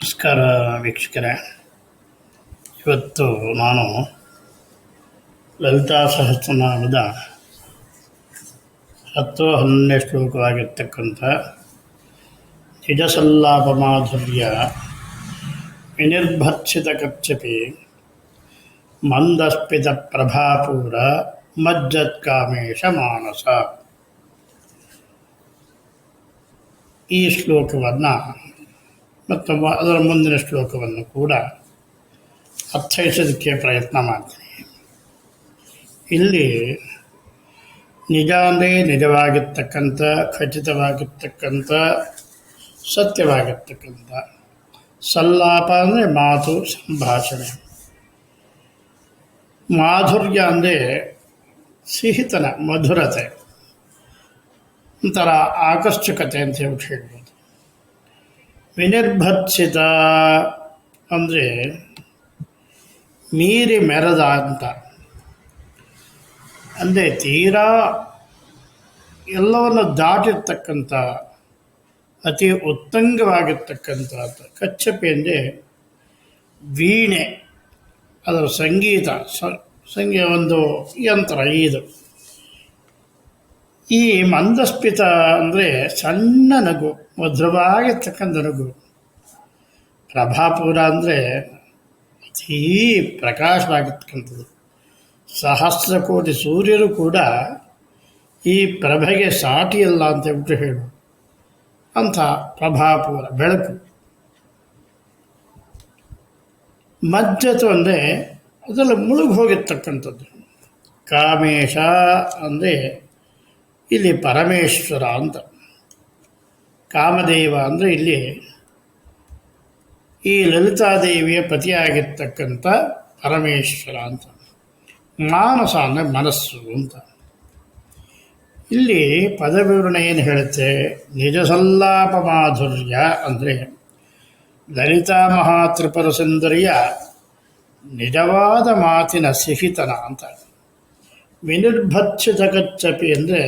ನಮಸ್ಕಾರ ವೀಕ್ಷಕರೇ. ಇವತ್ತು ನಾನು ಲಲಿತಾ ಸಹಸ್ರನಾಮದ ಹತ್ತು ಹನ್ನೊಂದನೇ ಶ್ಲೋಕವಾಗಿರ್ತಕ್ಕಂಥ ನಿಜಸಲ್ಲಾಪ ಮಾಧುರ್ಯ ವಿನಿರ್ಭರ್ಸಿತ ಕಚ್ಚಪಿ ಮಂದಸ್ಪಿತ ಪ್ರಭಾಪೂರ ಮಜ್ಜತ್ ಮಜ್ಜತ್ಕಾಮೇಶ ಮಾನಸ ಈ ಶ್ಲೋಕವನ್ನು ಮತ್ತು ಅದರ ಮುಂದಿನ ಶ್ಲೋಕವನ್ನು ಕೂಡ ಅರ್ಥೈಸೋದಕ್ಕೆ ಪ್ರಯತ್ನ ಮಾಡ್ತೀನಿ. ಇಲ್ಲಿ ನಿಜ ಅಂದರೆ ನಿಜವಾಗಿರ್ತಕ್ಕಂಥ, ಖಚಿತವಾಗಿರ್ತಕ್ಕಂಥ, ಸತ್ಯವಾಗಿರ್ತಕ್ಕಂಥ ಸಲ್ಲಾಪ ಅಂದರೆ ಮಾತು, ಸಂಭಾಷಣೆ. ಮಾಧುರ್ಯ ಅಂದರೆ ಸಿಹಿತನ, ಮಧುರತೆ. ಒಂಥರ ಆಕರ್ಷಕತೆ ಅಂತ ಹೇಳ್ಬೋದು. ವಿನಿರ್ಭತ್ಸಿತ ಅಂದರೆ ಮೀರಿ ಮೆರೆದ ಅಂತ. ಅಂದರೆ ತೀರಾ ಎಲ್ಲವನ್ನು ದಾಟಿರ್ತಕ್ಕಂಥ, ಅತಿ ಉತ್ತಂಗವಾಗಿರ್ತಕ್ಕಂಥ ಕಚ್ಚಪ್ಪೆ ಅಂದರೆ ವೀಣೆ, ಅದರ ಸಂಗೀತ ಸಂಗೀತ ಒಂದು ಯಂತ್ರ ಇದು. ಈ ಮಂದಸ್ಪಿತ ಅಂದರೆ ಸಣ್ಣ ನಗು, ಮಧುರವಾಗಿರ್ತಕ್ಕಂಥ ನಗು. ಪ್ರಭಾಪುರ ಅಂದರೆ ಅತೀ ಪ್ರಕಾಶವಾಗಿರ್ತಕ್ಕಂಥದ್ದು. ಸಹಸ್ರ ಕೋಟಿ ಸೂರ್ಯರು ಕೂಡ ಈ ಪ್ರಭೆಗೆ ಸಾಟಿಯಲ್ಲ ಅಂತ ಹೇಳ್ಬಿಟ್ಟು ಹೇಳು. ಅಂಥ ಪ್ರಭಾಪುರ ಬೆಳಕು. ಮಜ್ಜತು ಅಂದರೆ ಅದರಲ್ಲಿ ಮುಳುಗಿ ಹೋಗಿರ್ತಕ್ಕಂಥದ್ದು. ಕಾಮೇಶ ಅಂದರೆ ಇಲ್ಲಿ ಪರಮೇಶ್ವರ ಅಂತ. ಕಾಮದೇವ ಅಂದರೆ ಇಲ್ಲಿ ಈ ಲಲಿತಾದೇವಿಯ ಪತಿಯಾಗಿರ್ತಕ್ಕಂಥ ಪರಮೇಶ್ವರ ಅಂತ. ಮಾನಸ ಅಂದರೆ ಮನಸ್ಸು ಅಂತ. ಇಲ್ಲಿ ಪದವಿವರಣೆ ಏನು ಹೇಳುತ್ತೆ ನಿಜಸಲ್ಲಾಪ ಮಾಧುರ್ಯ ಅಂದರೆ ಲಲಿತಾ ಮಹಾತ್ರಿಪುರ ಸುಂದರಿಯ ನಿಜವಾದ ಮಾತಿನ ಸಿಹಿತನ ಅಂತ. ವಿನಿರ್ಭತ್ಸಿತ ಕಚ್ಚಪಿ ಅಂದರೆ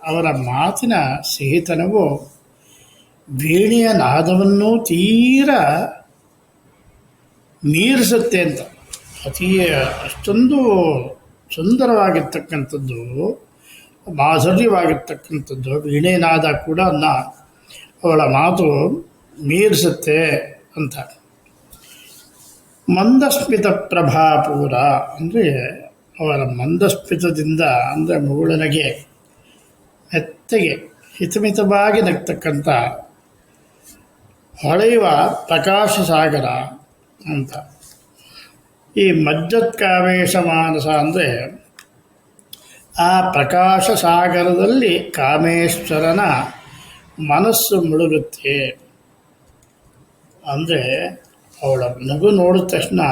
ಅವರ ಮಾತಿನ ಸಿಹಿತನವು ವೀಣೆಯ ನಾದವನ್ನು ತೀರ ಮೀರಿಸುತ್ತೆ ಅಂತ. ಅತೀ ಅಷ್ಟೊಂದು ಸುಂದರವಾಗಿರ್ತಕ್ಕಂಥದ್ದು, ಮಾಧುರ್ಯವಾಗಿರ್ತಕ್ಕಂಥದ್ದು, ವೀಣೆ ನಾದ ಕೂಡ ಅನ್ನ ಅವಳ ಮಾತು ಮೀರಿಸುತ್ತೆ ಅಂತ. ಮಂದಸ್ಮಿತ ಪ್ರಭಾಪೂರ ಅಂದರೆ ಅವರ ಮಂದಸ್ಮಿತದಿಂದ ಅಂದರೆ ಮುಗುಳನಗೆ ಮೆತ್ತಗೆ ಹಿತಮಿತವಾಗಿ ನಗ್ತಕ್ಕಂಥ ಹೊಳೆಯುವ ಪ್ರಕಾಶ ಸಾಗರ ಅಂತ. ಈ ಮಜ್ಜತ್ಕಾವೇಶ ಮಾನಸ ಅಂದರೆ ಆ ಪ್ರಕಾಶ ಸಾಗರದಲ್ಲಿ ಕಾಮೇಶ್ವರನ ಮನಸ್ಸು ಮುಳುಗುತ್ತೆ. ಅಂದರೆ ಅವಳ ನಗು ನೋಡಿದ ತಕ್ಷಣ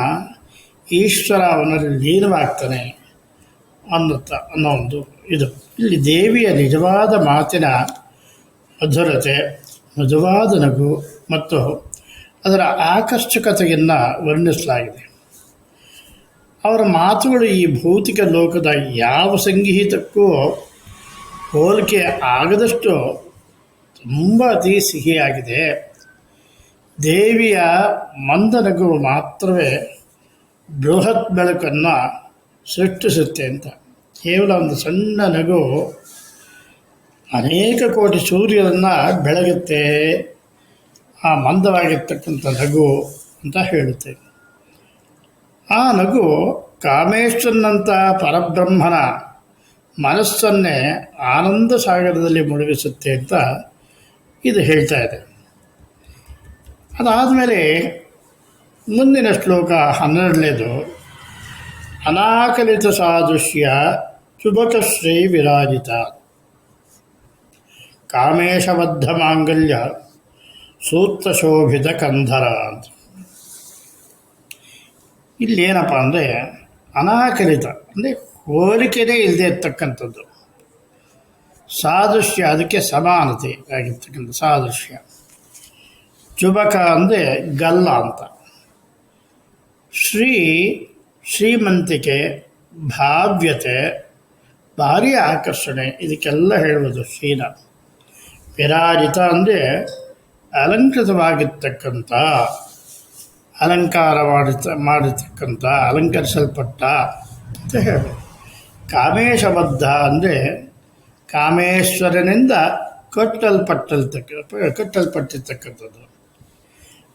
ಈಶ್ವರ ಅವನಲ್ಲಿ ಲೀನವಾಗ್ತಾನೆ ಅನ್ನುತ್ತ ಅನ್ನೋ ಒಂದು ಇದು. ಇಲ್ಲಿ ದೇವಿಯ ನಿಜವಾದ ಮಾತಿನ ಮಧುರತೆ ಮೃದುವಾದ ನಗು ಮತ್ತು ಅದರ ಆಕರ್ಷಕತೆಯನ್ನು ವರ್ಣಿಸಲಾಗಿದೆ. ಅವರ ಮಾತುಗಳು ಈ ಭೌತಿಕ ಲೋಕದ ಯಾವ ಸಂಗೀತಕ್ಕೂ ಹೋಲಿಕೆ ಆಗದಷ್ಟು ತುಂಬ ಅತಿ ಸಿಹಿಯಾಗಿದೆ. ದೇವಿಯ ಮಂದ ನಗು ಮಾತ್ರವೇ ಬೃಹತ್ ಬೆಳಕನ್ನು ಸೃಷ್ಟಿಸುತ್ತೆ ಅಂತ. ಕೇವಲ ಒಂದು ಸಣ್ಣ ನಗು ಅನೇಕ ಕೋಟಿ ಸೂರ್ಯರನ್ನು ಬೆಳಗುತ್ತೆ. ಆ ಮಂದವಾಗಿರ್ತಕ್ಕಂಥ ನಗು ಅಂತ ಹೇಳುತ್ತೆ ಆ ನಗು ಕಾಮೇಶ್ವರನಂಥ ಪರಬ್ರಹ್ಮನ ಮನಸ್ಸನ್ನೇ ಆನಂದ ಸಾಗರದಲ್ಲಿ ಮುಳುಗಿಸುತ್ತೆ ಅಂತ ಇದು ಹೇಳ್ತಾ ಇದೆ. ಅದಾದಮೇಲೆ ಮುಂದಿನ ಶ್ಲೋಕ ಹನ್ನೆರಡನೇದು, ಅನಾಕಲಿತ ಸಾದೃಶ್ಯ ಚುಬಕಶ್ರೀ ವಿರಾಜಿತ ಕಾಮೇಶಬದ್ಧ ಮಾಂಗಲ್ಯ ಸೂತ್ರಶೋಭಿತ ಕಂಧರ ಅಂತ ಇಲ್ಲೇನಪ್ಪ ಅಂದರೆ ಅನಾಕಲಿತ, ಅಂದರೆ ಹೋಲಿಕೆನೇ ಇಲ್ಲದೆ ಇರ್ತಕ್ಕಂಥದ್ದು. ಸಾದೃಶ್ಯ ಅದಕ್ಕೆ ಸಮಾನತೆ ಆಗಿರ್ತಕ್ಕಂಥ ಸಾದೃಶ್ಯ. ಚುಬಕ ಅಂದರೆ ಗಲ್ಲ ಅಂತ. ಶ್ರೀ ಶ್ರೀಮಂತಿಕೆ ಭಾವ್ಯತೆ ಭಾರಿ ಆಕರ್ಷಣೆ. ಇದಕ್ಕೆಲ್ಲ ಹೇಳುವುದು ಶೀನ ವಿರಾಜಿತ ಅಂದರೆ ಅಲಂಕೃತವಾಗಿರ್ತಕ್ಕಂಥ, ಅಲಂಕಾರ ಮಾಡಿತ, ಮಾಡಿರ್ತಕ್ಕಂಥ, ಅಲಂಕರಿಸಲ್ಪಟ್ಟ ಅಂತ ಹೇಳ್ಬೋದು ಕಾಮೇಶಬದ್ಧ ಅಂದರೆ ಕಾಮೇಶ್ವರನಿಂದ ಕಟ್ಟಲ್ಪಟ್ಟಲ್ತಕ್ಕ, ಕಟ್ಟಲ್ಪಟ್ಟಿರ್ತಕ್ಕಂಥದ್ದು.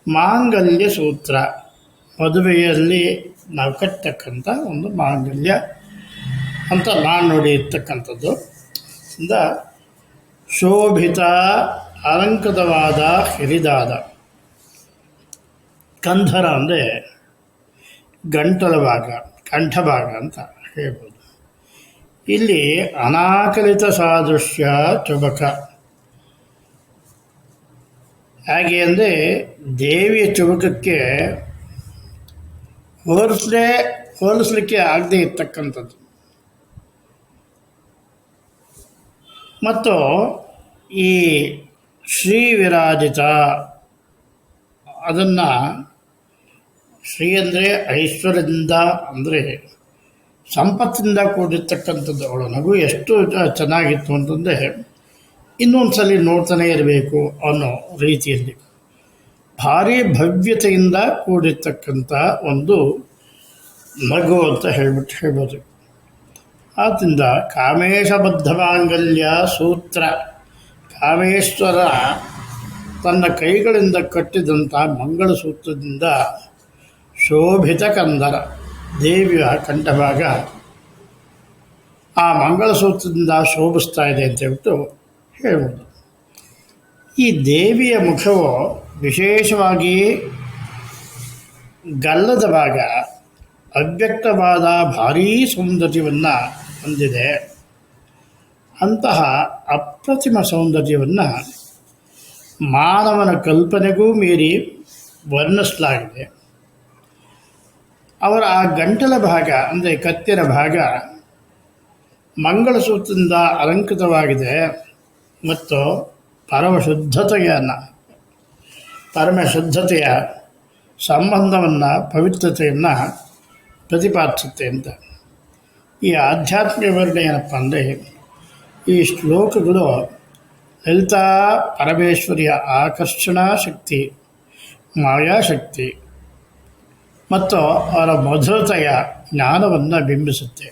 ಮಾಂಗಲ್ಯ ಸೂತ್ರ. ಮದುವೆಯಲ್ಲಿ ನಾವು ಕಟ್ಟತಕ್ಕಂಥ ಒಂದು ಮಾಂಗಲ್ಯ. ಅಂತ ನಾನು ನೋಡಿ ಇರ್ತಕ್ಕಂಥದ್ದು. ಇಂದ ಶೋಭಿತ, ಅಲಂಕೃತವಾದ, ಹಿರಿದಾದ. ಕಂಧರ ಅಂದರೆ ಗಂಟಲ ಭಾಗ ಕಂಠಭಾಗ ಅಂತ ಹೇಳ್ಬೋದು. ಇಲ್ಲಿ ಅನಾಕಲಿತ ಸಾದೃಶ್ಯ ಚುಬಕ. ಹಾಗೆ ಅಂದರೆ ದೇವಿಯ ಚುಬಕಕ್ಕೆ ಹೋಲಿಸಲೇ ಹೋಲಿಸ್ಲಿಕ್ಕೆ ಆಗದೇ ಇರ್ತಕ್ಕಂಥದ್ದು. ಮತ್ತು ಈ ಶ್ರೀ ವಿರಾಜಿತ ಅದನ್ನು ಶ್ರೀ ಅಂದರೆ ಐಶ್ವರ್ಯದಿಂದ ಅಂದರೆ ಸಂಪತ್ತಿಂದ ಕೂಡಿರ್ತಕ್ಕಂಥದ್ದು, ಅವಳ ನಗು ಎಷ್ಟು ಚೆನ್ನಾಗಿತ್ತು ಅಂತಂದರೆ ಇನ್ನೊಂದು ಸಲ ನೋಡ್ತಾನೆ ಇರಬೇಕು ಅನ್ನೋ ರೀತಿಯಲ್ಲಿ. ಭಾರಿ ಭವ್ಯತೆಯಿಂದ ಕೂಡಿರ್ತಕ್ಕಂಥ ಒಂದು ನಗು ಅಂತ ಹೇಳ್ಬಿಟ್ಟು ಹೇಳ್ಬೋದು. ಆದ್ದರಿಂದ ಕಾಮೇಶಬದ್ಧ ಮಾಂಗಲ್ಯ ಸೂತ್ರ. ಕಾಮೇಶ್ವರ ತನ್ನ ಕೈಗಳಿಂದ ಕಟ್ಟಿದಂಥ ಮಂಗಳಸೂತ್ರದಿಂದ ಶೋಭಿತ ಕಂದರ, ದೇವಿಯ ಕಂಠಭಾಗ. ಆ ಮಂಗಳಸೂತ್ರದಿಂದ ಶೋಭಿಸ್ತಾ ಇದೆ ಅಂತ ಹೇಳ್ಬಿಟ್ಟು ಹೇಳ್ಬೋದು. ಈ ದೇವಿಯ ಮುಖವು ವಿಶೇಷವಾಗಿ ಗಲ್ಲದ ಭಾಗ, ಅವ್ಯಕ್ತವಾದ ಭಾರೀ ಸೌಂದರ್ಯವನ್ನು ಹೊಂದಿದೆ. ಅಂತಹ ಅಪ್ರತಿಮ ಸೌಂದರ್ಯವನ್ನು ಮಾನವನ ಕಲ್ಪನೆಗೂ ಮೀರಿ ವರ್ಣಿಸಲಾಗಿದೆ. ಅವರ ಆ ಗಂಟಲ ಭಾಗ, ಅಂದರೆ ಕತ್ತಿನ ಭಾಗ, ಮಂಗಳಸೂತ್ರದಿಂದ ಅಲಂಕೃತವಾಗಿದೆ ಮತ್ತು ಪರಮ ಪರಮಶುದ್ಧತೆಯ ಪರಮ ಶುದ್ಧತೆಯ ಸಂಬಂಧವನ್ನು, ಪವಿತ್ರತೆಯನ್ನು ಪ್ರತಿಪಾದಿಸುತ್ತೆ ಅಂತ. ಈ ಆಧ್ಯಾತ್ಮಿಕ ವಿವರಣೆ ಏನಪ್ಪ ಅಂದರೆ ಈ ಶ್ಲೋಕಗಳು ಲಲಿತಾ ಪರಮೇಶ್ವರಿಯ ಆಕರ್ಷಣಾ ಶಕ್ತಿ ಮಾಯಾಶಕ್ತಿ ಮತ್ತು ಅವರ ಮಧುರತೆಯ ಜ್ಞಾನವನ್ನು ಬಿಂಬಿಸುತ್ತೆ.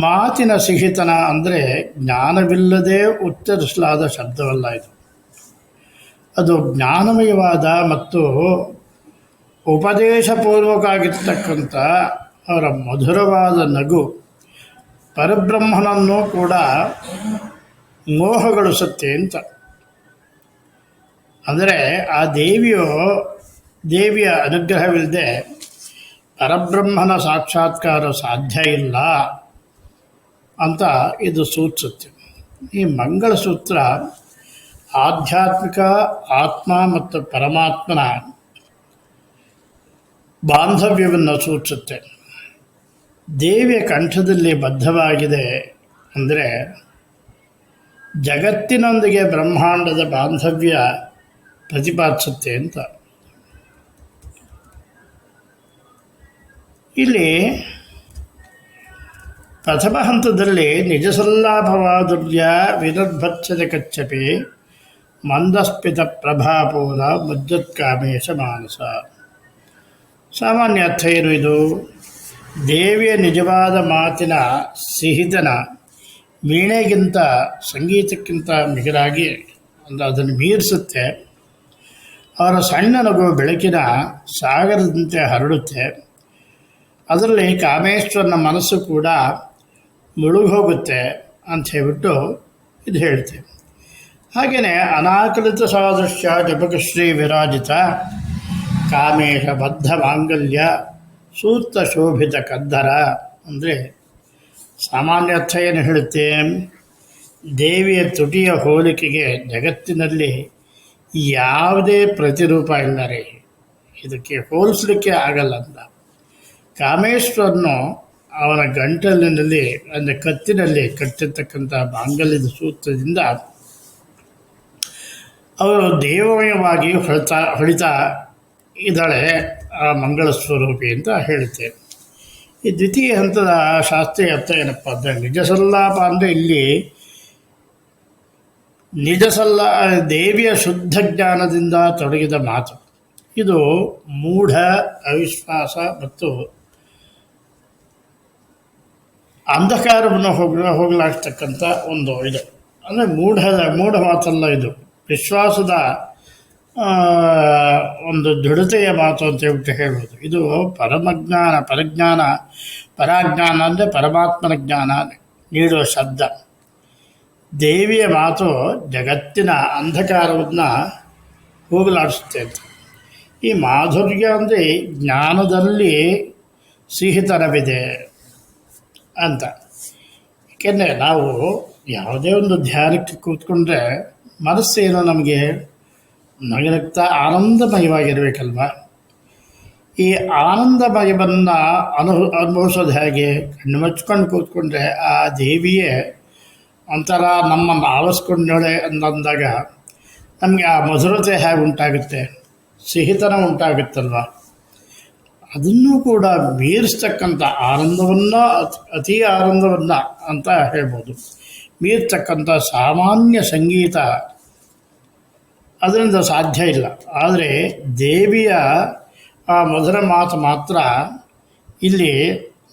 ಮಾತಿನ ಸಿಹಿತನ ಅಂದರೆ ಜ್ಞಾನವಿಲ್ಲದೆ ಉಚ್ಚರಿಸಲಾದ ಶಬ್ದವಲ್ಲ ಇದು. ಅದು ಜ್ಞಾನಮಯವಾದ ಮತ್ತು ಉಪದೇಶಪೂರ್ವಕ ಆಗಿರ್ತಕ್ಕಂಥ ಅವರ ಮಧುರವಾದ ನಗು ಪರಬ್ರಹ್ಮನನ್ನು ಕೂಡ ಮೋಹಗೊಳಿಸುತ್ತೆ ಅಂತ. ಅಂದರೆ ಆ ದೇವಿಯು, ದೇವಿಯ ಅನುಗ್ರಹವಿಲ್ಲದೆ ಪರಬ್ರಹ್ಮನ ಸಾಕ್ಷಾತ್ಕಾರ ಸಾಧ್ಯ ಇಲ್ಲ ಅಂತ ಇದು ಸೂಚಿಸುತ್ತೆ. ಈ ಮಂಗಳಸೂತ್ರ ಆಧ್ಯಾತ್ಮಿಕ, ಆತ್ಮ ಮತ್ತು ಪರಮಾತ್ಮನ ಬಾಂಧವ್ಯವನ್ನು ಸೂಚಿಸುತ್ತೆ. ದೇವಿಯ ಕಂಠದಲ್ಲಿ ಬದ್ಧವಾಗಿದೆ ಅಂದರೆ ಜಗತ್ತಿನೊಂದಿಗೆ ಬ್ರಹ್ಮಾಂಡದ ಬಾಂಧವ್ಯ ಪ್ರತಿಪಾದಿಸುತ್ತೆ ಅಂತ. ಇಲ್ಲಿ ಪ್ರಥಮ ಹಂತದಲ್ಲಿ ನಿಜಸಲ್ಲಾಭವಾದುರ್ಯ ವಿನರ್ಭತ್ಸದ ಕಚ್ಚಪಿ ಮಂದಸ್ಪಿತ ಪ್ರಭಾಪೂರ ಮುಜ್ಜತ್ಕಾಮೇಶ ಮಾನಸ. ಸಾಮಾನ್ಯ ಅರ್ಥ ಏನು ಇದು? ದೇವಿಯ ನಿಜವಾದ ಮಾತಿನ ಸಿಹಿತನ ವೀಣೆಗಿಂತ ಸಂಗೀತಕ್ಕಿಂತ ಮಿಗಿಲಾಗಿ ಅಂದರೆ ಅದನ್ನು ಮೀರಿಸುತ್ತೆ. ಅವರ ಸಣ್ಣ ನಗುವ ಬೆಳಕಿನ ಸಾಗರದಂತೆ ಹರಡುತ್ತೆ. ಅದರಲ್ಲಿ ಕಾಮೇಶ್ವರನ ಮನಸ್ಸು ಕೂಡ ಮುಳುಗೋಗುತ್ತೆ ಅಂತ ಹೇಳ್ಬಿಟ್ಟು ಇದು ಹೇಳ್ತೆ. ಹಾಗೆಯೇ ಅನಾಕಲಿತ ಸಾದೃಶ್ಯ ಜಪಕಶ್ರೀ ವಿರಾಜಿತ ಕಾಮೇಶ ಬದ್ಧ ಮಾಂಗಲ್ಯ ಸೂಕ್ತ ಶೋಭಿತ ಕದ್ದರ ಅಂದರೆ ಸಾಮಾನ್ಯ ಅರ್ಥ ಏನು ಹೇಳುತ್ತೆ? ದೇವಿಯ ತುಟಿಯ ಹೋಲಿಕೆಗೆ ಜಗತ್ತಿನಲ್ಲಿ ಯಾವುದೇ ಪ್ರತಿರೂಪ ಇಲ್ಲ ರೀ ಇದಕ್ಕೆ ಹೋಲಿಸಲಿಕ್ಕೆ ಆಗಲ್ಲ ಅಂತ. ಕಾಮೇಶ್ವರನು ಅವನ ಗಂಟಲಿನಲ್ಲಿ, ಅಂದರೆ ಕತ್ತಿನಲ್ಲಿ ಕಟ್ಟಿರ್ತಕ್ಕಂಥ ಮಾಂಗಲ್ಯದ ಸೂತ್ರದಿಂದ ಅವರು ದೇವಮಯವಾಗಿ ಹೊಳಿತಾ ಹೊಳಿತಾ ಇದ್ದಾಳೆ ಆ ಮಂಗಳ ಸ್ವರೂಪಿ ಅಂತ ಹೇಳುತ್ತೆ. ಈ ದ್ವಿತೀಯ ಹಂತದ ಶಾಸ್ತ್ರೀಯ ಅರ್ಥ ಏನಪ್ಪ ಅಂದರೆ ನಿಜಸಲ್ಲಾಪ ಅಂದರೆ ಇಲ್ಲಿ ನಿಜಸಲ್ಲ ದೇವಿಯ ಶುದ್ಧ ಜ್ಞಾನದಿಂದ ತೊಡಗಿದ ಮಾತು. ಇದು ಮೂಢ, ಅವಿಶ್ವಾಸ ಮತ್ತು ಅಂಧಕಾರವನ್ನು ಹೋಗ, ಹೋಗಲಾಗ್ತಕ್ಕಂಥ ಒಂದು ಇದು. ಅಂದರೆ ಮೂಢದ ಮೂಢ ಮಾತಲ್ಲ ಇದು. ವಿಶ್ವಾಸದ ಒಂದು ದೃಢತೆಯ ಮಾತು ಅಂತ ಹೇಳ್ಬಿಟ್ಟು ಹೇಳ್ಬೋದು. ಇದು ಪರಮಜ್ಞಾನ, ಪರಜ್ಞಾನ, ಪರಾಜ್ಞಾನ ಅಂದರೆ ಪರಮಾತ್ಮನ ಜ್ಞಾನ ನೀಡುವ ಶಬ್ದ. ದೇವಿಯ ಮಾತು ಜಗತ್ತಿನ ಅಂಧಕಾರವನ್ನು ಹೋಗಲಾಡಿಸುತ್ತೆ ಅಂತ. ಈ ಮಾಧುರ್ಯ ಅಂದರೆ ಜ್ಞಾನದಲ್ಲಿ ಸಿಹಿತನವಿದೆ ಅಂತ. ಏಕೆಂದರೆ ನಾವು ಯಾವುದೇ ಒಂದು ಧ್ಯಾನಕ್ಕೆ ಕೂತ್ಕೊಂಡ್ರೆ ಮನಸ್ಸೇನು ನಮಗೆ ನಗನಗ್ತಾ ಆನಂದಮಯವಾಗಿರಬೇಕಲ್ವ? ಈ ಆನಂದಮಯವನ್ನು ಅನು ಅನುಭವಿಸೋದು ಹೇಗೆ? ಕಣ್ಣು ಮುಚ್ಕೊಂಡು ಕೂತ್ಕೊಂಡ್ರೆ ಆ ದೇವಿಯೇ ಒಂಥರ ನಮ್ಮನ್ನು ಆವರಿಸ್ಕೊಂಡಳೆ ಅಂತಂದಾಗ ನಮಗೆ ಆ ಮಧುರತೆ ಹೇಗೆ ಉಂಟಾಗುತ್ತೆ? ಸಿಹಿತನ ಉಂಟಾಗುತ್ತಲ್ವ? ಅದನ್ನು ಕೂಡ ಮೀರಿಸ್ತಕ್ಕಂಥ ಆನಂದವನ್ನು, ಅತಿ ಆನಂದವನ್ನು ಅಂತ ಹೇಳ್ಬೋದು. ಮೀರ್ತಕ್ಕಂಥ ಸಾಮಾನ್ಯ ಸಂಗೀತ ಅದರಿಂದ ಸಾಧ್ಯ ಇಲ್ಲ. ಆದರೆ ದೇವಿಯ ಆ ಮಧುರ ಮಾತು ಮಾತ್ರ ಇಲ್ಲಿ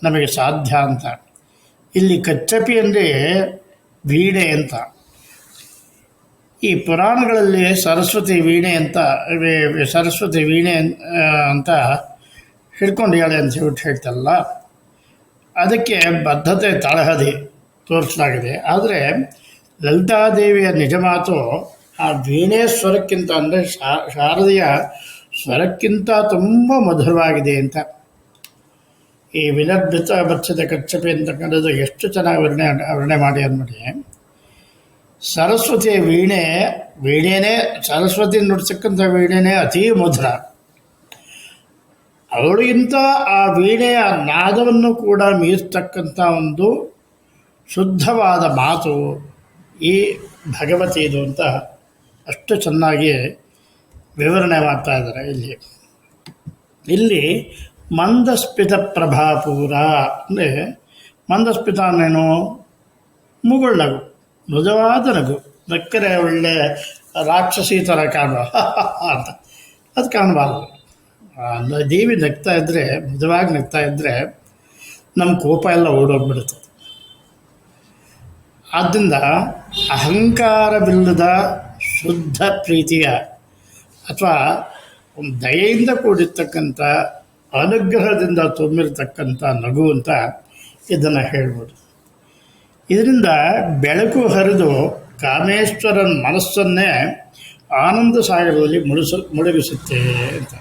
ನಮಗೆ ಸಾಧ್ಯ ಅಂತ. ಇಲ್ಲಿ ಕಚ್ಚಪಿ ಅಂದರೆ ವೀಣೆ ಅಂತ. ಈ ಪುರಾಣಗಳಲ್ಲಿ ಸರಸ್ವತಿ ವೀಣೆ ಅಂತ ಸರಸ್ವತಿ ವೀಣೆ ಅಂತ ಹಿಡ್ಕೊಂಡು ಹೇಳಿ ಅಂತ ಹೇಳ್ಬಿಟ್ಟು ಹೇಳ್ತಲ್ಲ. ಅದಕ್ಕೆ ಬದ್ಧತೆ ತಳಹದಿ ತೋರಿಸಲಾಗಿದೆ ಆದರೆ ಲಲಿತಾದೇವಿಯ ನಿಜ ಮಾತು ಆ ವೀಣೆ ಸ್ವರಕ್ಕಿಂತ ಅಂದರೆ ಶಾರದೆಯ ಸ್ವರಕ್ಕಿಂತ ತುಂಬ ಮಧುರವಾಗಿದೆ ಅಂತ. ಈ ವಿನರ್ಭಿತ ಬಚ್ಚದ ಕಚ್ಚಪೆ ಅಂತಕ್ಕಂಥದ್ದು ಎಷ್ಟು ಚೆನ್ನಾಗಿ ವರ್ಣೆ ವರ್ಣೆ ಮಾಡಿ ಅಂದ್ಬಿಡಿ. ಸರಸ್ವತಿಯ ವೀಣೆ ವೀಣೆನೇ ಸರಸ್ವತಿ ನುಡಿಸಕ್ಕಂಥ ವೀಣೆನೇ ಅತೀ ಮಧುರ. ಅವಳಿಗಿಂತ ಆ ವೀಣೆಯ ನಾದವನ್ನು ಕೂಡ ಮೀರ್ತಕ್ಕಂಥ ಒಂದು ಶುದ್ಧವಾದ ಮಾತು ಈ ಭಗವತಿದು ಅಂತ ಅಷ್ಟು ಚೆನ್ನಾಗಿ ವಿವರಣೆ ಮಾಡ್ತಾ ಇದ್ದಾರೆ ಇಲ್ಲಿ. ಇಲ್ಲಿ ಮಂದಸ್ಪಿತ ಪ್ರಭಾಪೂರ ಅಂದರೆ ಮಂದಸ್ಪಿತ ಅನ್ನೇನು? ಮುಗುಳ್ ನಗು, ಮೃದುವಾದ ನಗು. ನಕ್ಕರೆ ಒಳ್ಳೆ ರಾಕ್ಷಸಿ ಥರ ಕಾಣುವ. ಅಂತ. ಅದು ಕಾಣಬಾರ್ದು. ದೇವಿ ನಗ್ತಾ ಇದ್ದರೆ ಮೃದುವಾಗಿ ನಗ್ತಾ ಇದ್ದರೆ ನಮ್ಮ ಕೋಪ ಎಲ್ಲ ಓಡೋಗ್ಬಿಡುತ್ತೆ. ಆದ್ದರಿಂದ ಅಹಂಕಾರವಿಲ್ಲದ ಶುದ್ಧ ಪ್ರೀತಿಯ ಅಥವಾ ಒಂದು ದಯೆಯಿಂದ ಕೂಡಿರ್ತಕ್ಕಂಥ ಅನುಗ್ರಹದಿಂದ ತುಂಬಿರತಕ್ಕಂಥ ನಗು ಅಂತ ಇದನ್ನು ಹೇಳ್ಬೋದು. ಇದರಿಂದ ಬೆಳಕು ಹರಿದು ಕಾಮೇಶ್ವರನ ಮನಸ್ಸನ್ನೇ ಆನಂದ ಸಾಗರದಲ್ಲಿ ಮುಳುಸ, ಮುಳುಗಿಸುತ್ತೆ ಅಂತ.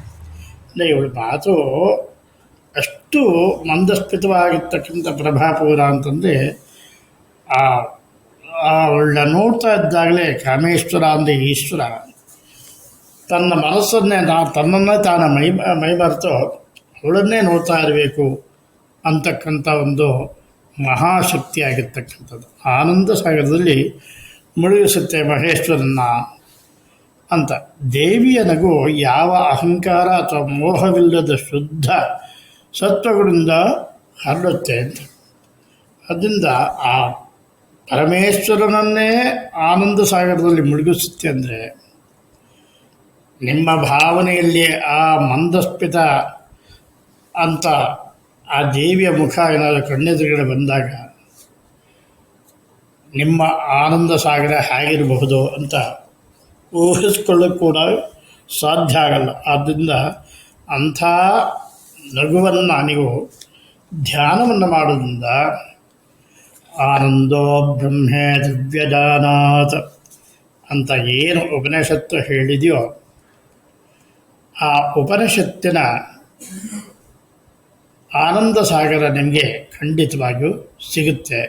ಅಂದರೆ ಇವಳ ಮಾತು ಅಷ್ಟು ಮಂದಸ್ಫಿತವಾಗಿರ್ತಕ್ಕಂಥ ಪ್ರಭಾಪೂರ ಅಂತಂದರೆ ಆ ಆ ಅವಳನ್ನ ನೋಡ್ತಾ ಇದ್ದಾಗಲೇ ಕಾಮೇಶ್ವರ ಅಂದರೆ ಈಶ್ವರ. ತನ್ನ ಮನಸ್ಸನ್ನೇ ನಾ ತನ್ನನ್ನು ತಾನು ಮೈ ಮೈಮರೆತು ಅವಳನ್ನೇ ನೋಡ್ತಾ ಇರಬೇಕು ಅಂತಕ್ಕಂಥ ಒಂದು ಮಹಾಶಕ್ತಿಯಾಗಿರ್ತಕ್ಕಂಥದ್ದು. ಆನಂದ ಸಾಗರದಲ್ಲಿ ಮುಳುಗಿಸುತ್ತೆ ಮಹೇಶ್ವರನ್ನ ಅಂತ. ದೇವಿಯ ನಗು ಯಾವ ಅಹಂಕಾರ ಅಥವಾ ಮೋಹವಿಲ್ಲದ ಶುದ್ಧ ಸತ್ವಗಳಿಂದ ಹರಡುತ್ತೆ ಅಂತ. ಅದರಿಂದ ಆ ಪರಮೇಶ್ವರನನ್ನೇ ಆನಂದ ಸಾಗರದಲ್ಲಿ ಮುಳುಗಿಸುತ್ತೆ ಅಂದರೆ ನಿಮ್ಮ ಭಾವನೆಯಲ್ಲಿ ಆ ಮಂದಸ್ಪಿತ ಅಂತ ಆ ದೇವಿಯ ಮುಖ ಏನಾದರೂ ಕಣ್ಣೆದುರುಗಡೆ ಬಂದಾಗ ನಿಮ್ಮ ಆನಂದ ಸಾಗರ ಹೇಗಿರಬಹುದು ಅಂತ ಊಹಿಸ್ಕೊಳ್ಳೋಕ್ಕೆ ಕೂಡ ಸಾಧ್ಯ ಆಗಲ್ಲ. ಆದ್ದರಿಂದ ಅಂಥ ನಗುವನ್ನು ನೀವು ಧ್ಯಾನವನ್ನು ಮಾಡೋದ್ರಿಂದ ಆನಂದೋ ಬ್ರಹ್ಮೇ ದಿವ್ಯಜಾನಾತ್ ಅಂತ ಏನು ಉಪನಿಷತ್ತು ಹೇಳಿದೆಯೋ, ಆ ಉಪನಿಷತ್ತಿನ ಆನಂದ ಸಾಗರ ನಿಮಗೆ ಖಂಡಿತವಾಗಿಯೂ ಸಿಗುತ್ತೆ.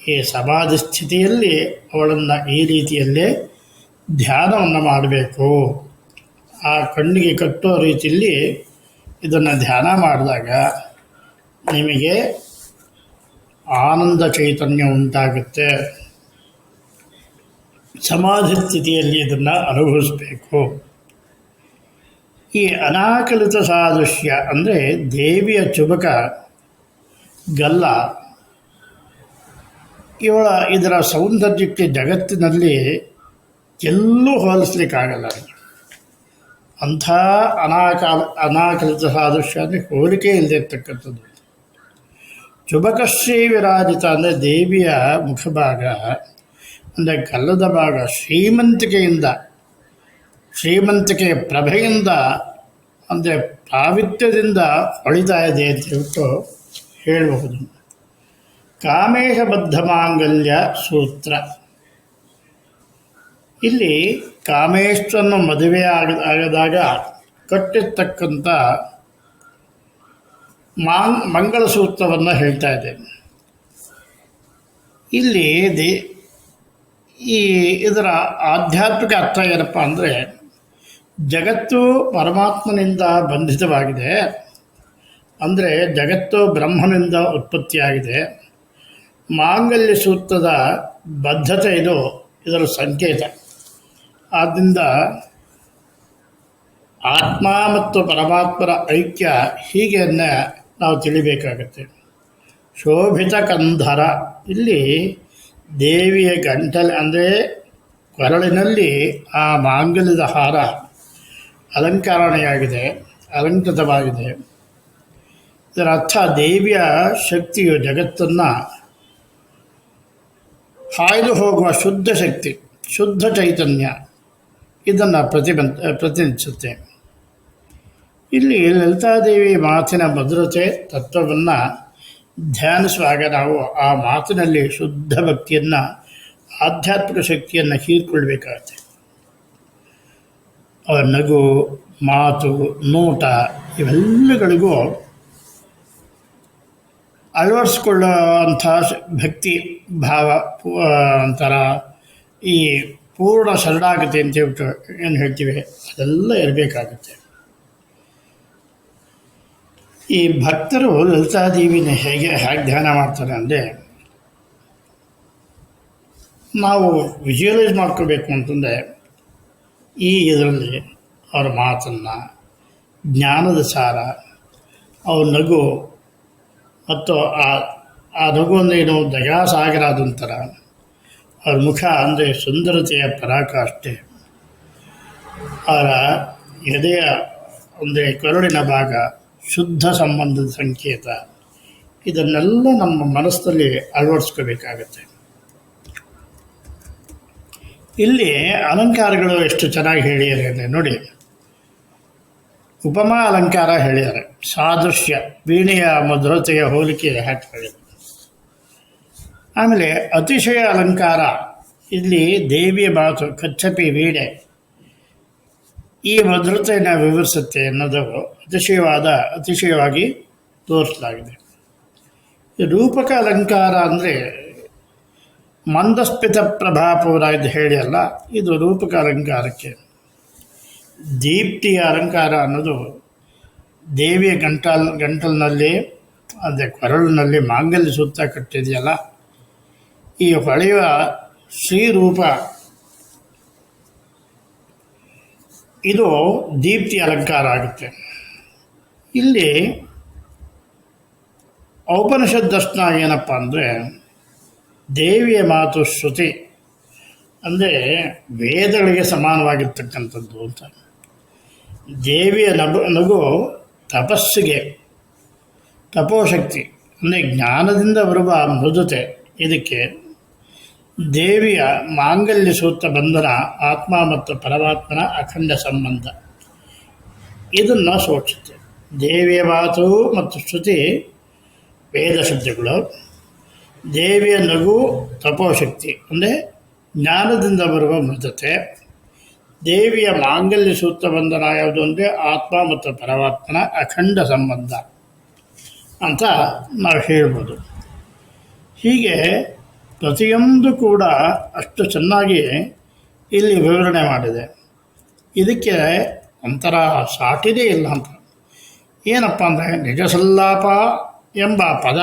ಈ ಸಮಾಧಿ ಸ್ಥಿತಿಯಲ್ಲಿ ಅವಳನ್ನು ಈ ರೀತಿಯಲ್ಲೇ ಧ್ಯಾನವನ್ನು ಮಾಡಬೇಕು. ಆ ಕಣ್ಣಿಗೆ ಕಟ್ಟೋ ರೀತಿಯಲ್ಲಿ ಇದನ್ನು ಧ್ಯಾನ ಮಾಡಿದಾಗ ನಿಮಗೆ ಆನಂದ ಚೈತನ್ಯ ಉಂಟಾಗುತ್ತೆ. ಸಮಾಧಿ ಸ್ಥಿತಿಯಲ್ಲಿ ಇದನ್ನು ಅನುಭವಿಸಬೇಕು. ಈ ಅನಾಕಲಿತ ಸಾದೃಶ್ಯ ಅಂದರೆ ದೇವಿಯ ಚುಬಕ, ಗಲ್ಲ, ಇವಳ ಇದರ ಸೌಂದರ್ಯಕ್ಕೆ ಜಗತ್ತಿನಲ್ಲಿ ಎಲ್ಲೂ ಹೋಲಿಸ್ಲಿಕ್ಕಾಗಲ್ಲ. ಅಂಥ ಅನಾಕಾಲ, ಅನಾಕಲಿತ ಸಾದೃಶ್ಯ ಅಂದರೆ ಹೋಲಿಕೆ ಇಲ್ಲದಿರ್ತಕ್ಕಂಥದ್ದು ಚುಬಕಶ್ರೀ ವಿರಾಜಿತ ಅಂದರೆ ದೇವಿಯ ಮುಖಭಾಗ, ಅಂದರೆ ಗಲ್ಲದ ಭಾಗ ಶ್ರೀಮಂತಿಕೆಯಿಂದ ಶ್ರೀಮಂತಿಕೆಯ ಪ್ರಭೆಯಿಂದ, ಅಂದರೆ ಪಾವಿತ್ಯದಿಂದ ಹೊಳಿತಾ ಇದೆ ಅಂತ ಹೇಳ್ಬಿಟ್ಟು ಹೇಳಬಹುದು. ಕಾಮೇಶಬದ್ಧ ಮಾಂಗಲ್ಯ ಸೂತ್ರ. ಇಲ್ಲಿ ಕಾಮೇಶ್ವರನ ಮದುವೆ ಆಗ, ಆಗದಾಗ ಕಟ್ಟಿರ್ತಕ್ಕಂಥ ಮಾಂಗ್ ಮಂಗಳಸೂತ್ರವನ್ನು ಹೇಳ್ತಾ ಇದೆ. ಇಲ್ಲಿ ದಿ, ಈ ಇದರ ಆಧ್ಯಾತ್ಮಿಕ ಅರ್ಥ ಏನಪ್ಪ ಅಂದರೆ, ಜಗತ್ತು ಪರಮಾತ್ಮನಿಂದ ಬಂಧಿತವಾಗಿದೆ. ಅಂದರೆ ಜಗತ್ತು ಬ್ರಹ್ಮನಿಂದ ಉತ್ಪತ್ತಿಯಾಗಿದೆ. ಮಾಂಗಲ್ಯ ಸೂತ್ರದ ಬದ್ಧತೆ ಇದು, ಇದರ ಸಂಕೇತ. ಆದ್ದರಿಂದ ಆತ್ಮ ಮತ್ತು ಪರಮಾತ್ಮರ ಐಕ್ಯ ಹೀಗೆ ನಾವು ತಿಳಿಬೇಕಾಗತ್ತೆ. ಶೋಭಿತ ಕಂಧರ. ಇಲ್ಲಿ ದೇವಿಯ ಗಂಟಲು ಅಂದರೆ ಕೊರಳಿನಲ್ಲಿ ಆ ಮಾಂಗಲ್ಯದ ಹಾರ ಅಲಂಕರಣೆಯಾಗಿದೆ, ಅಲಂಕೃತವಾಗಿದೆ. ಇದರ ಅರ್ಥ ದೇವಿಯ ಶಕ್ತಿಯು ಜಗತ್ತನ್ನು ಹಾಯ್ದು ಹೋಗುವ ಶುದ್ಧ ಶಕ್ತಿ, ಶುದ್ಧ ಚೈತನ್ಯ ಇದನ್ನು ಪ್ರತಿಬಂಧ, ಪ್ರತಿನಿಧಿಸುತ್ತೆ. ಇಲ್ಲಿ ಲಲಿತಾದೇವಿ ಮಾತಿನ ಭದ್ರತೆ ತತ್ವವನ್ನು ಧ್ಯಾನಿಸುವಾಗ ನಾವು ಆ ಮಾತಿನಲ್ಲಿ ಶುದ್ಧ ಭಕ್ತಿಯನ್ನು, ಆಧ್ಯಾತ್ಮಿಕ ಶಕ್ತಿಯನ್ನು ಹೀರ್ಕೊಳ್ಬೇಕಾಗತ್ತೆ ಅವರ ನಗು, ಮಾತು, ನೋಟ ಇವೆಲ್ಲಗಳಿಗೂ ಅಳವಡಿಸ್ಕೊಳ್ಳುವಂಥ ಭಕ್ತಿ ಭಾವ ಒಂಥರ ಈ ಪೂರ್ಣ ಶರಣಾಗತಿ ಅಂತ ಹೇಳ್ಬಿಟ್ಟು ಏನು ಹೇಳ್ತೀವಿ, ಅದೆಲ್ಲ ಇರಬೇಕಾಗುತ್ತೆ. ಈ ಭಕ್ತರು ಲಲಿತಾದೇವಿನ ಹೇಗೆ ಹೇಗೆ ಧ್ಯಾನ ಮಾಡ್ತಾರೆ ಅಂದರೆ, ನಾವು ವಿಜುವಲೈಸ್ ಮಾಡ್ಕೋಬೇಕು ಅಂತಂದರೆ, ಈ ಇದರಲ್ಲಿ ಅವರ ಮಾತನ್ನು, ಜ್ಞಾನದ ಸಾರ, ಅವ್ರ ನಗು ಮತ್ತು ಆ ಆ ನಗು ಅಂದರೆ ಏನು ದಯಾಸಾಗರಾದಂತರ ಅವ್ರ ಮುಖ ಅಂದರೆ ಸುಂದರತೆಯ ಪರಾಕಾಷ್ಠೆ, ಅವರ ಎದೆಯ ಅಂದರೆ ಕರುಳಿನ ಭಾಗ ಶುದ್ಧ ಸಂಬಂಧದ ಸಂಕೇತ. ಇದನ್ನೆಲ್ಲ ನಮ್ಮ ಮನಸ್ಸಲ್ಲಿ ಅಳವಡಿಸ್ಕೋಬೇಕಾಗತ್ತೆ. ಇಲ್ಲಿ ಅಲಂಕಾರಗಳು ಎಷ್ಟು ಚೆನ್ನಾಗಿ ಹೇಳಿದ್ದಾರೆ ಅಂದರೆ ನೋಡಿ. ಉಪಮಾ ಅಲಂಕಾರ ಹೇಳಿದ್ದಾರೆ. ಸಾದೃಶ್ಯ, ವೀಣೆಯ ಮಧುರತೆಯ ಹೋಲಿಕೆ ಹಾಕಿ ಆಮೇಲೆ ಅತಿಶಯ ಅಲಂಕಾರ. ಇಲ್ಲಿ ದೇವಿಯ ಮಾತು, ಕಚ್ಚಪಿ ವೀಣೆ. ಈ ಭದ್ರತೆಯನ್ನು ವಿವರಿಸುತ್ತೆ ಅನ್ನೋದು ಅತಿಶಯವಾದ, ಅತಿಶಯವಾಗಿ ತೋರಿಸಲಾಗಿದೆ. ರೂಪಕ ಅಲಂಕಾರ ಅಂದರೆ ಮಂದಸ್ಪಿತ ಪ್ರಭಾಪುರ ಇದು ಹೇಳಿ ಅಲ್ಲ, ಇದು ರೂಪಕ ಅಲಂಕಾರಕ್ಕೆ. ದೀಪ್ತಿಯ ಅಲಂಕಾರ ಅನ್ನೋದು ದೇವಿಯ ಗಂಟಲ್, ಗಂಟಲಿನಲ್ಲಿ, ಅದೇ ಕೊರಳಿನಲ್ಲಿ ಮಾಂಗಲ್ಯ ಸುತ್ತ ಕಟ್ಟಿದೆಯಲ್ಲ, ಈ ಹೊಳೆಯುವ ಶ್ರೀರೂಪ ಇದು ದೀಪ್ತಿ ಅಲಂಕಾರ ಆಗುತ್ತೆ. ಇಲ್ಲಿ ಔಪನಿಷತ್ ದರ್ಶನ ಏನಪ್ಪ ಅಂದರೆ ದೇವಿಯ ಮಾತು ಶ್ರುತಿ ಅಂದರೆ ವೇದಗಳಿಗೆ ಸಮಾನವಾಗಿರ್ತಕ್ಕಂಥದ್ದು ಅಂತ. ದೇವಿಯ ನಗು ನಗು ತಪಸ್ಸಿಗೆ, ತಪೋಶಕ್ತಿ ಅಂದರೆ ಜ್ಞಾನದಿಂದ ಬರುವ ಮೃದುತೆ ಇದಕ್ಕೆ ದೇವಿಯ ಮಾಂಗಲ್ಯ ಸೂತ್ರ ಬಂಧನ ಆತ್ಮ ಮತ್ತು ಪರಮಾತ್ಮನ ಅಖಂಡ ಸಂಬಂಧ. ಇದನ್ನು ಸೂಚಿಸುತ್ತೆ. ದೇವಿಯ ಮಾತು ಮತ್ತು ಶ್ರುತಿ ವೇದ ಶುದ್ಧಿಗಳು ದೇವಿಯ ನಗು ತಪೋಶಕ್ತಿ, ಅಂದರೆ ಜ್ಞಾನದಿಂದ ಬರುವ ಮೃತತೆ. ದೇವಿಯ ಮಾಂಗಲ್ಯ ಸೂತ್ರ ಬಂಧನ ಯಾವುದು ಅಂದರೆ ಆತ್ಮ ಮತ್ತು ಪರಮಾತ್ಮನ ಅಖಂಡ ಸಂಬಂಧ ಅಂತ ನಾವು ಹೇಳ್ಬೋದು. ಹೀಗೆ ಪ್ರತಿಯೊಂದು ಕೂಡ ಅಷ್ಟು ಚೆನ್ನಾಗಿ ಇಲ್ಲಿ ವಿವರಣೆ ಮಾಡಿದೆ. ಇದಕ್ಕೆ ಒಂಥರ ಸಾಟಿದೇ ಇಲ್ಲ ಅಂತ. ಏನಪ್ಪ ಅಂದರೆ ನಿಜ ಸಲ್ಲಾಪ ಎಂಬ ಪದ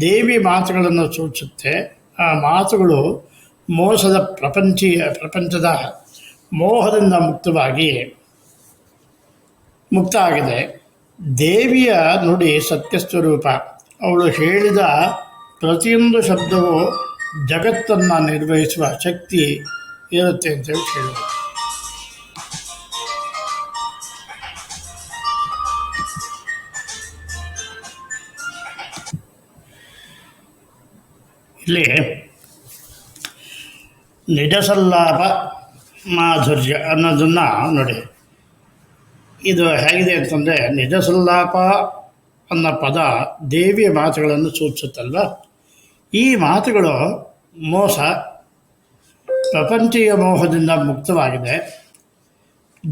ದೇವಿ ಮಾತುಗಳನ್ನು ಸೂಚಿಸುತ್ತೆ ಆ ಮಾತುಗಳು ಮೋಸದ ಪ್ರಪಂಚೀಯ ಪ್ರಪಂಚದ ಮೋಹದಿಂದ ಮುಕ್ತವಾಗಿ ಮುಕ್ತ ಆಗಿದೆ ದೇವಿಯ ನುಡಿ ಸತ್ಯಸ್ವರೂಪ. ಅವಳು ಹೇಳಿದ ಪ್ರತಿಯೊಂದು ಶಬ್ದವು ಜಗತ್ತನ್ನು ನಿರ್ವಹಿಸುವ ಶಕ್ತಿ ಇರುತ್ತೆ ಅಂತೇಳಿ ಹೇಳಿದರು ಇಲ್ಲಿ ನಿಜಸಲ್ಲಾಪ ಮಾಧುರ್ಯ ಅನ್ನೋದನ್ನು ನೋಡಿ. ಇದು ಹೇಗಿದೆ ಅಂತಂದರೆ ನಿಜಸಲ್ಲಾಪ ಅನ್ನೋ ಪದ ದೇವಿಯ ಮಾತುಗಳನ್ನು ಸೂಚಿಸುತ್ತಲ್ವ? ಈ ಮಾತುಗಳು ಮೋಸ, ಪ್ರಪಂಚೀಯ ಮೋಹದಿಂದ ಮುಕ್ತವಾಗಿದೆ.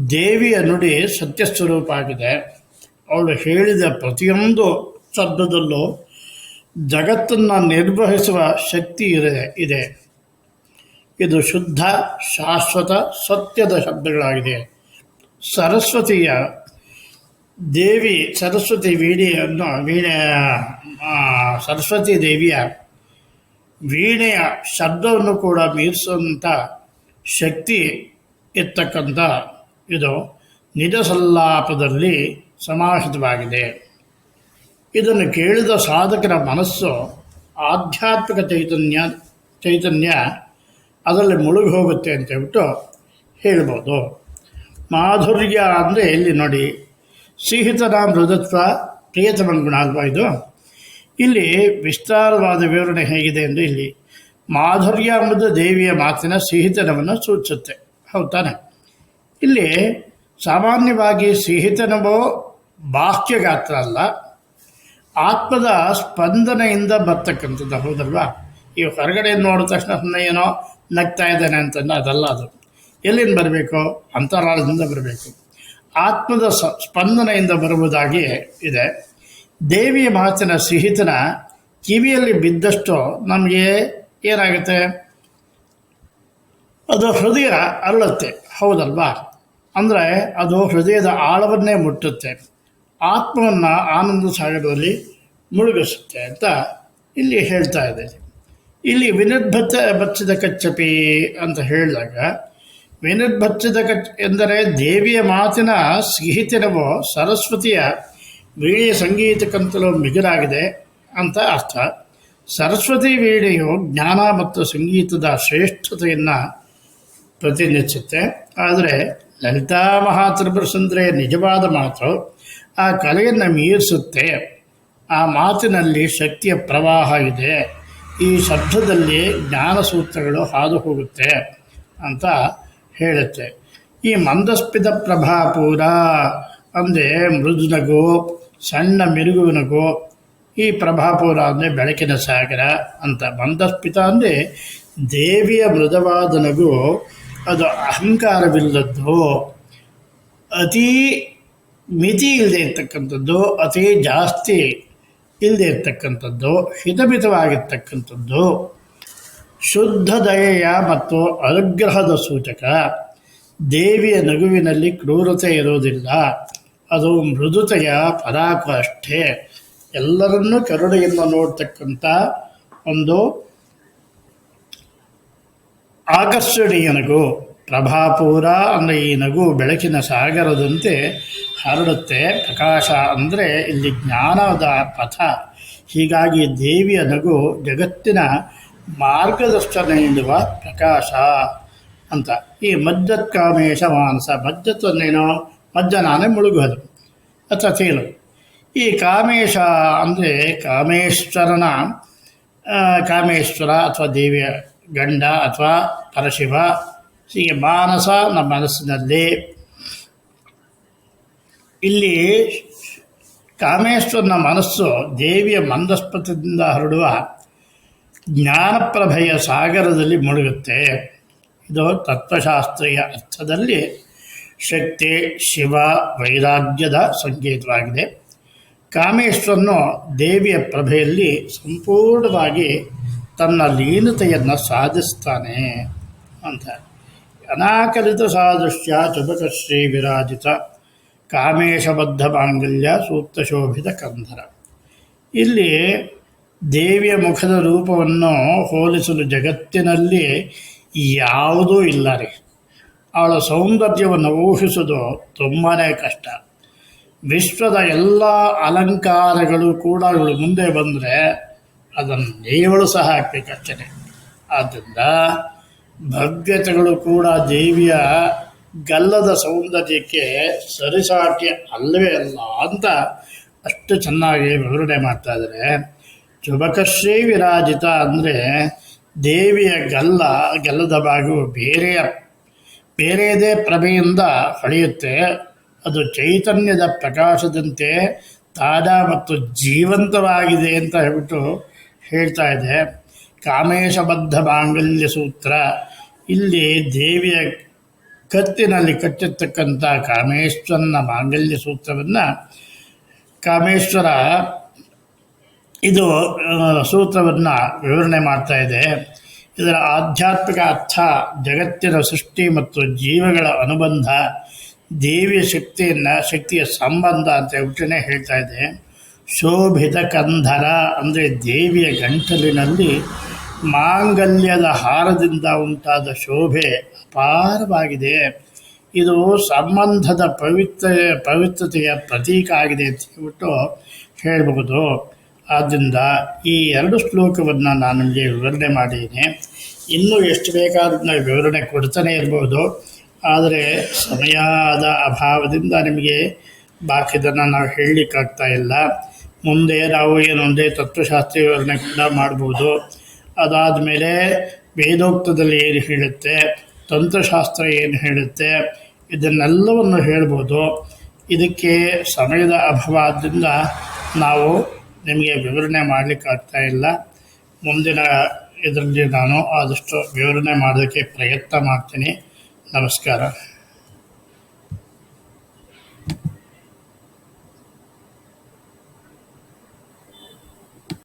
ದೇವಿಯ ನುಡಿ ಸತ್ಯಸ್ವರೂಪ ಆಗಿದೆ ಅವಳು ಹೇಳಿದ ಪ್ರತಿಯೊಂದು ಶಬ್ದದಲ್ಲೂ ಜಗತ್ತನ್ನು ನಿರ್ವಹಿಸುವ ಶಕ್ತಿ ಇದೆ ಇದೆ. ಇದು ಶುದ್ಧ, ಶಾಶ್ವತ, ಸತ್ಯದ ಶಬ್ದಗಳಾಗಿದೆ. ಸರಸ್ವತಿಯ ದೇವಿ ಸರಸ್ವತಿ ವೀಣೆಯನ್ನು ವೀಣೆ ಸರಸ್ವತಿ ದೇವಿಯ ವೀಣೆಯ ಶಬ್ದವನ್ನು ಕೂಡ ಮೀರಿಸುವಂಥ ಶಕ್ತಿ ಇರ್ತಕ್ಕಂಥ ಇದು ನಿಜಸಲ್ಲಾಪದಲ್ಲಿ ಸಮಾಹಿತವಾಗಿದೆ. ಇದನ್ನು ಕೇಳಿದ ಸಾಧಕರ ಮನಸ್ಸು ಆಧ್ಯಾತ್ಮಿಕ ಚೈತನ್ಯ ಚೈತನ್ಯ ಅದರಲ್ಲಿ ಮುಳುಗಿ ಹೋಗುತ್ತೆ ಅಂತ ಹೇಳ್ಬಿಟ್ಟು ಹೇಳ್ಬೋದು. ಮಾಧುರ್ಯ ಅಂದರೆ ಇಲ್ಲಿ ನೋಡಿ? ಸಿಹಿತನ ಮೃದತ್ವ ಪ್ರಿಯತಮ ಗುಣ ಅಲ್ವಾ ಇದು? ಇಲ್ಲಿ ವಿಸ್ತಾರವಾದ ವಿವರಣೆ ಹೇಗಿದೆ ಎಂದು ಇಲ್ಲಿ ಮಾಧುರ್ಯ ಎಂಬುದು ದೇವಿಯ ಮಾತಿನ ಸಿಹಿತನವನ್ನು ಸೂಚಿಸುತ್ತೆ ಹೌದು ತಾನೆ? ಇಲ್ಲಿ ಸಾಮಾನ್ಯವಾಗಿ ಸಿಹಿತನವೋ ಬಾಹ್ಯ ಗಾತ್ರ ಅಲ್ಲ, ಆತ್ಮದ ಸ್ಪಂದನೆಯಿಂದ ಬರ್ತಕ್ಕಂಥದ್ದು ಹೌದಲ್ವಾ? ಈ ಹೊರಗಡೆ ನೋಡಿದ ತಕ್ಷಣ ಏನೋ ನಗ್ತಾ ಇದ್ದಾನೆ ಅಂತಂದು ಅದಲ್ಲ ಅದು. ಎಲ್ಲಿಂದ ಬರಬೇಕು? ಅಂತರಾಳದಿಂದ ಬರಬೇಕು. ಆತ್ಮದ ಸ್ಪಂದನೆಯಿಂದ ಬರುವುದಾಗಿ ಇದೆ. ದೇವಿಯ ಮಾತಿನ ಸಿಹಿತನ ಕಿವಿಯಲ್ಲಿ ಬಿದ್ದಷ್ಟು ನಮಗೆ ಏನಾಗುತ್ತೆ? ಅದು ಹೃದಯ ಅರಳುತ್ತೆ ಹೌದಲ್ವಾ? ಅಂದರೆ ಅದು ಹೃದಯದ ಆಳವನ್ನೇ ಮುಟ್ಟುತ್ತೆ. ಆತ್ಮವನ್ನು ಆನಂದ ಸಾಗರದಲ್ಲಿ ಮುಳುಗಿಸುತ್ತೆ ಅಂತ ಇಲ್ಲಿ ಹೇಳ್ತಾ ಇದೆ. ಇಲ್ಲಿ ವಿನಿರ್ಭತ್ತ ಬಚ್ಚಿದ ಕಚ್ಚಪಿ ಅಂತ ಹೇಳಿದಾಗ ವಿನಿರ್ಭಚ್ಚಿದ ಕಚ್ ಎಂದರೆ ದೇವಿಯ ಮಾತಿನ ಸ್ನೇಹಿತನವೋ ಸರಸ್ವತಿಯ ವೀಣೆಯ ಸಂಗೀತಕ್ಕಂತಲೂ ಮಿಗಿಲಾಗಿದೆ ಅಂತ ಅರ್ಥ. ಸರಸ್ವತಿ ವೀಣೆಯು ಜ್ಞಾನ ಮತ್ತು ಸಂಗೀತದ ಶ್ರೇಷ್ಠತೆಯನ್ನು ಪ್ರತಿನಿಧಿಸುತ್ತೆ. ಆದರೆ ಲಲಿತಾ ಮಹಾತ್ರಿಪುರಸುಂದರೆ ನಿಜವಾದ ಮಾತು, ಆ ಕಲೆಯನ್ನು ಮೀರಿಸುತ್ತೆ. ಆ ಮಾತಿನಲ್ಲಿ ಶಕ್ತಿಯ ಪ್ರವಾಹ ಇದೆ. ಈ ಶಬ್ದದಲ್ಲಿ ಜ್ಞಾನ ಸೂತ್ರಗಳು ಹಾದು ಹೋಗುತ್ತೆ ಅಂತ ಹೇಳುತ್ತೆ. ಈ ಮಂದಸ್ಪಿತ ಪ್ರಭಾಪೂರ ಅಂದರೆ ಮೃದುನಗು ಸಣ್ಣ ಮಿರುಗುವಿನಗೂ ಈ ಪ್ರಭಾಪುರ ಅಂದರೆ ಬೆಳಕಿನ ಸಾಗರ ಅಂತ ಮಂದಸ್ಪಿತ ಅಂದರೆ ದೇವಿಯ ಮೃದವಾದ ನಗು ಅದು ಅಹಂಕಾರವಿಲ್ಲದ್ದು, ಅತೀ ಮಿತಿ ಇಲ್ಲದೆ ಇರ್ತಕ್ಕಂಥದ್ದು, ಅತಿ ಜಾಸ್ತಿ ಇಲ್ಲದೆ ಇರ್ತಕ್ಕಂಥದ್ದು, ಹಿತಮಿತವಾಗಿರ್ತಕ್ಕಂಥದ್ದು. ಶುದ್ಧ ದಯೆಯ ಮತ್ತು ಅನುಗ್ರಹದ ಸೂಚಕ ದೇವಿಯ ನಗುವಿನಲ್ಲಿ ಕ್ರೂರತೆ ಇರುವುದಿಲ್ಲ. ಅದು ಮೃದುತೆಯ ಪರಾಕು ಅಷ್ಟೇ ಎಲ್ಲರನ್ನೂ ಕರುಣೆಯಿಂದ ನೋಡ್ತಕ್ಕಂಥ ಒಂದು ಆಕರ್ಷಣೀಯ ನಗು ಪ್ರಭಾಪೂರ ಅಂದರೆ ಈ ನಗು ಬೆಳಕಿನ ಸಾಗರದಂತೆ ಹರಡುತ್ತೆ. ಪ್ರಕಾಶ ಅಂದರೆ ಇಲ್ಲಿ ಜ್ಞಾನದ ಪಥ. ಹೀಗಾಗಿ ದೇವಿಯ ನಗು ಜಗತ್ತಿನ ಮಾರ್ಗದರ್ಶನ ನೀಡುವ ಪ್ರಕಾಶ ಅಂತ. ಈ ಮಜ್ಜತ್ ಕಾಮೇಶ ಮಾನಸ. ಮಜ್ಜತ್ ಮಜ್ಜ ಮುಳುಗುವುದು. ಅಥವಾ ತೇಲು. ಈ ಕಾಮೇಶ ಅಂದರೆ ಕಾಮೇಶ್ವರನ ಕಾಮೇಶ್ವರ ಅಥವಾ ದೇವಿಯ ಗಂಡ ಅಥವಾ ಪರಶಿವ, ಹೀಗೆ ಮಾನಸ ನಮ್ಮ ಮನಸ್ಸಿನಲ್ಲಿ. ಇಲ್ಲಿ ಕಾಮೇಶ್ವರನ ಮನಸ್ಸು ದೇವಿಯ ಮಂದಸ್ಪತದಿಂದ ಹರಡುವ ಜ್ಞಾನಪ್ರಭೆಯ ಸಾಗರದಲ್ಲಿ ಮುಳುಗುತ್ತೆ. ಇದು ತತ್ವಶಾಸ್ತ್ರೀಯ ಅರ್ಥದಲ್ಲಿ ಶಕ್ತಿ ಶಿವ, ವೈರಾಗ್ಯದ ಸಂಕೇತವಾಗಿದೆ. ಕಾಮೇಶ್ವರನು ದೇವಿಯ ಪ್ರಭೆಯಲ್ಲಿ ಸಂಪೂರ್ಣವಾಗಿ ತನ್ನ ಲೀನತೆಯನ್ನು ಸಾಧಿಸ್ತಾನೆ ಅಂತ. ಅನಾಕಲಿತ ಸಾದೃಶ್ಯ ಚುಬಕಶ್ರೀ ವಿರಾಜಿತ. ಕಾಮೇಶಬದ್ಧ ಮಾಂಗಲ್ಯ ಸೂಕ್ತ ಶೋಭಿತ ಕಂಧರ ಇಲ್ಲಿ ದೇವಿಯ ಮುಖದ ರೂಪವನ್ನು ಹೋಲಿಸಲು ಜಗತ್ತಿನಲ್ಲಿ ಯಾವುದೂ ಇಲ್ಲ ರೀ. ಅವಳ ಸೌಂದರ್ಯವನ್ನು ಊಹಿಸೋದು ತುಂಬಾ ಕಷ್ಟ. ವಿಶ್ವದ ಎಲ್ಲ ಅಲಂಕಾರಗಳು ಕೂಡ ಇವಳು ಮುಂದೆ ಬಂದರೆ ಅದನ್ನು ದೇವಳು ಸಹ ಹಾಕಬೇಕಷ್ಟೇ ಆದ್ದರಿಂದ ಭವ್ಯತೆಗಳು ಕೂಡ ದೇವಿಯ ಗಲ್ಲದ ಸೌಂದರ್ಯಕ್ಕೆ ಸರಿಸಾಟಿ ಅಲ್ಲವೇ ಅಲ್ಲ ಅಂತ ಅಷ್ಟು ಚೆನ್ನಾಗಿ ವಿವರಣೆ ಮಾಡ್ತಾ ಇದ್ದಾರೆ ಚುಬಕಶ್ರೀ ವಿರಾಜಿತ ಅಂದರೆ ದೇವಿಯ ಗಲ್ಲ, ಗಲ್ಲದ ಭಾಗವು ಬೇರೆಯ ಬೇರೆಯದೇ ಪ್ರಭೆಯಿಂದ ಹೊಳೆಯುತ್ತೆ ಅದು ಚೈತನ್ಯದ ಪ್ರಕಾಶದಂತೆ ತಾಜಾ ಮತ್ತು ಜೀವಂತವಾಗಿದೆ ಅಂತ ಹೇಳ್ಬಿಟ್ಟು ಹೇಳ್ತಾ ಇದೆ. ಕಾಮೇಶಬದ್ಧ ಮಾಂಗಲ್ಯ ಸೂತ್ರ, ಇಲ್ಲಿ ದೇವಿಯ ಕತ್ತಿನಲ್ಲಿ ಕಟ್ಟಿರ್ತಕ್ಕಂಥ ಕಾಮೇಶ್ವರನ ಮಾಂಗಲ್ಯ ಸೂತ್ರವನ್ನು ಕಾಮೇಶ್ವರ ಇದು ಸೂತ್ರವನ್ನು ವಿವರಣೆ ಮಾಡ್ತಾ ಇದೆ. ಇದರ ಆಧ್ಯಾತ್ಮಿಕ ಅರ್ಥ, ಜಗತ್ತಿನ ಸೃಷ್ಟಿ ಮತ್ತು ಜೀವಗಳ ಅನುಬಂಧ, ದೇವಿಯ ಶಕ್ತಿಯನ್ನು, ಶಕ್ತಿಯ ಸಂಬಂಧ ಅಂತ ಹೇಳ್ತಾ ಇದೆ. ಶೋಭಿತ ಕಂಧರ ಅಂದರೆ ದೇವಿಯ ಗಂಟಲಿನಲ್ಲಿ ಮಾಂಗಲ್ಯದ ಹಾರದಿಂದ ಉಂಟಾದ ಶೋಭೆ ಅಪಾರವಾಗಿದೆ. ಇದು ಸಂಬಂಧದ ಪವಿತ್ರ, ಪವಿತ್ರತೆಯ ಪ್ರತೀಕ ಆಗಿದೆ ಅಂತ ಹೇಳ್ಬಿಟ್ಟು ಹೇಳಬಹುದು. ಆದ್ದರಿಂದ ಈ ಎರಡು ಶ್ಲೋಕವನ್ನು ನಾನು ನಿಮಗೆ ವಿವರಣೆ ಮಾಡಿದ್ದೀನಿ. ಇನ್ನೂ ಎಷ್ಟು ಬೇಕಾದ್ರೂ ವಿವರಣೆ ಕೊಡ್ತಾನೆ ಇರ್ಬೋದು. ಆದರೆ ಸಮಯದ ಅಭಾವದಿಂದ ನಿಮಗೆ ಬಾಕಿದನ್ನು ನಾವು ಹೇಳಲಿಕ್ಕಾಗ್ತಾ ಇಲ್ಲ. ಮುಂದೆ ನಾವು ಏನೊಂದೇ ತತ್ವಶಾಸ್ತ್ರ ವಿವರಣೆ ಕೂಡ ಮಾಡ್ಬೋದು. ಅದಾದ ಮೇಲೆ ವೇದೋಕ್ತದಲ್ಲಿ ಏನು ಹೇಳುತ್ತೆ, ತಂತ್ರಶಾಸ್ತ್ರ ಏನು ಹೇಳುತ್ತೆ, ಇದನ್ನೆಲ್ಲವನ್ನು ಹೇಳ್ಬೋದು. ಇದಕ್ಕೆ ಸಮಯದ ಅಭಾವದಿಂದ ನಾವು ನಿಮಗೆ ವಿವರಣೆ ಮಾಡಲಿಕ್ಕೆ ಆಗ್ತಾ ಇಲ್ಲ. ಮುಂದಿನ ಇದರಲ್ಲಿ ನಾನು ಆದಷ್ಟು ವಿವರಣೆ ಮಾಡೋದಕ್ಕೆ ಪ್ರಯತ್ನ ಮಾಡ್ತೀನಿ. ನಮಸ್ಕಾರ.